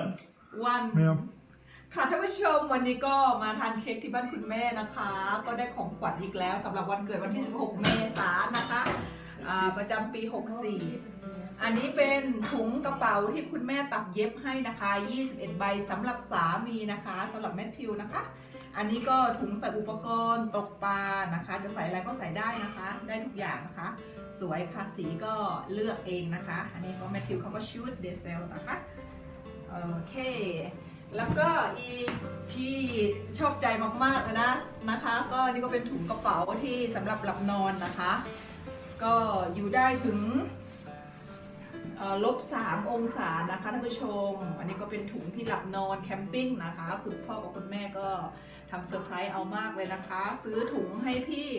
one. วัน Ja. ค่ะท่านผู้ชมวันนี้ก็มาทานเค้กที่บ้านคุณแม่นะคะ ก็ได้ของขวัญอีกแล้วสำหรับวันเกิดวันที่ 16 เมษายนนะคะอ่าประจำปี 64 อันนี้เป็นถุงกระเป๋าที่คุณแม่ตัดเย็บให้นะคะ 21 ใบสำหรับสามีนะคะสำหรับแมทธิวนะคะ อันนี้ก็ถุงใส่อุปกรณ์ตกปลานะคะ จะใส่อะไรก็ใส่ได้นะคะ ได้ทุกอย่างนะคะ สวยค่ะสีก็เลือกเองนะคะ อันนี้ก็แมทธิวเขาก็ชูดเดซเซลนะคะ โอเค แล้วก็อีที่ชอบใจมากๆเลยนะนะคะ ก็นี่ก็เป็นถุงกระเป๋าที่สำหรับหลับนอนนะคะ ก็อยู่ได้ถึงลบสามองศานะคะท่านผู้ชม อันนี้ก็เป็นถุงที่หลับนอนแคมปิ้งนะคะ คุณพ่อกับคุณแม่ก็ทำเซอร์ไพรส์เอามากเลยนะคะ ซื้อถุงให้พี่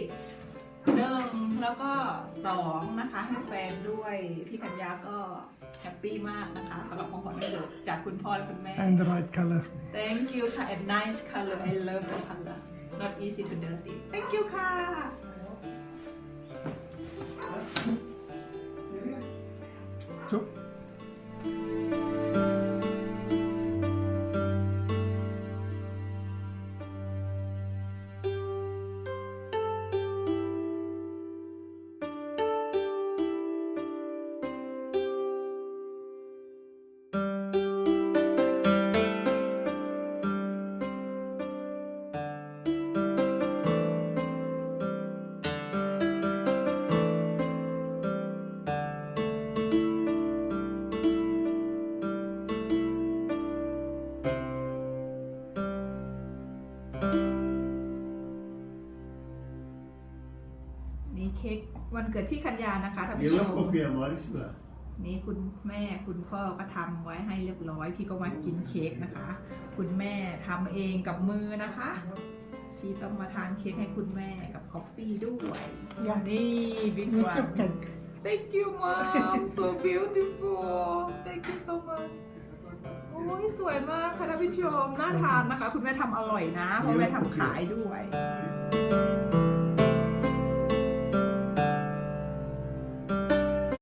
หนึ่งแล้วก็สองนะคะให้แฟนด้วย พี่กัญญาก็แฮปปี้มากนะคะสำหรับของขวัญวันเกิ จากคุณพ่อและคุณแม่ And the right color. Thank you ค่ะ and nice color I love the color not easy to dirty Thank you ค่ะ เค้กวันเกิดพี่คัญญานะคะท่านผู้ช Gillar ม koffie Maris va? นี่คุณแม่คุณพ่อก็ทำไว้ให้เรียบร้อย พี่ก็มากินเค้กนะคะ คุณแม่ทำเองกับมือนะคะ พี่ต้องมาทานเค้กให้คุณแม่กับคอฟฟี่ด้วย Ja. นี่บิ๊ก Nu วัน köpte jag. Thank you mom so beautiful Thank you so much โอ้ยสวยมากค่ะท่านผู้ชมน่าทานนะคะ คุณแม่ทำอร่อยนะ เพราะแม่ทำขายด้วย